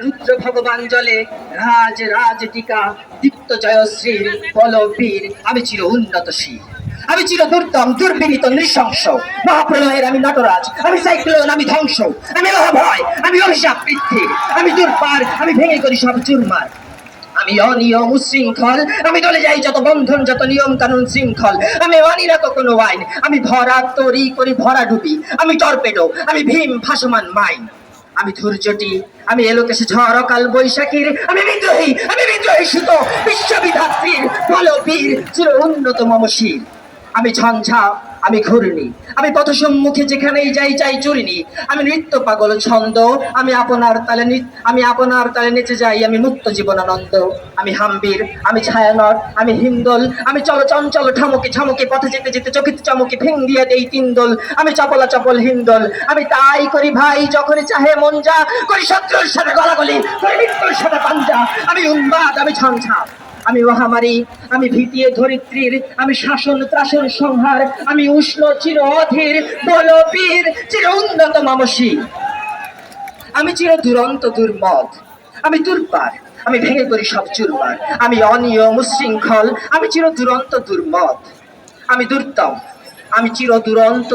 রুদ্র ভগবান জলে রাজ রাজ টিকা, দীপ্ত জয়শ্রীর বলবীর। আমি চির আমি চির দুর্দম, দুর্বিনীত, নৃশংস। মহাপ্রলয়ের আমি নটরাজ, আমি সাইক্লোন, আমি ধ্বংস। আমি মহাভয় আমি অভিশাপ আমি আমি ভেঙে করি সব চুরমার। আমি অনিয়ম উশৃঙ্খল, আমি চলে যাই যত বন্ধন, যত নিয়ম কানুন শৃঙ্খল। আমি মানি কখনো আইন আমি ভরা তরি করি ভরা ডুবি। আমি টর্পেডো, আমি ভীম ভাসমান মাইন। আমি ধৈর্যটি, আমি এলোকেশে ঝড় অকাল বৈশাখীর, আমি বিদ্রোহী আমি বিদ্রোহী সুত, বিশ্ববিধাত্রীর বলবীর চির উন্নত মমশীল আমি ঝঞ্ঝা আমি ঘূর্ণি। আমি পথ সম্মুখে যেখানেই যাই চাই চুরিনি। আমি নৃত্য পাগল ছন্দ, আমি আপনার তালে আমি আপনার তালে নেচে যাই, আমি মুক্ত জীবনানন্দ। আমি হাম্বির, আমি ছায়ানট, আমি হিন্দল। আমি চল চঞ্চল ঠামকে ঝামকে, পথে যেতে যেতে চকিত চমকে ভেং দিয়ে দেই তিনদল আমি চপলা চপল হিন্দল। আমি তাই করি ভাই যখনই চাহে মন যা, করি শত্রুর সাথে গলাগলি, করি মৃত্যুর সাথে পাঞ্জা। আমি উন্মাদ, আমি ঝঞ্ঝা। আমি মহামারী, আমি ভীতিয়ে ধরিত্রীর, আমি শাসন ত্রাসন সংহার, আমি উষ্ণ চির অধীর, বলবীর, চির উন্নত মামসী আমি চির দুরন্ত দুর্মদ আমি দুর্বার, আমি ভেঙে করি সব চুরমার, আমি অনিয়ম উশৃঙ্খল আমি চির দুরন্ত দুর্মদ আমি দুর্তম, আমি চির দুরন্ত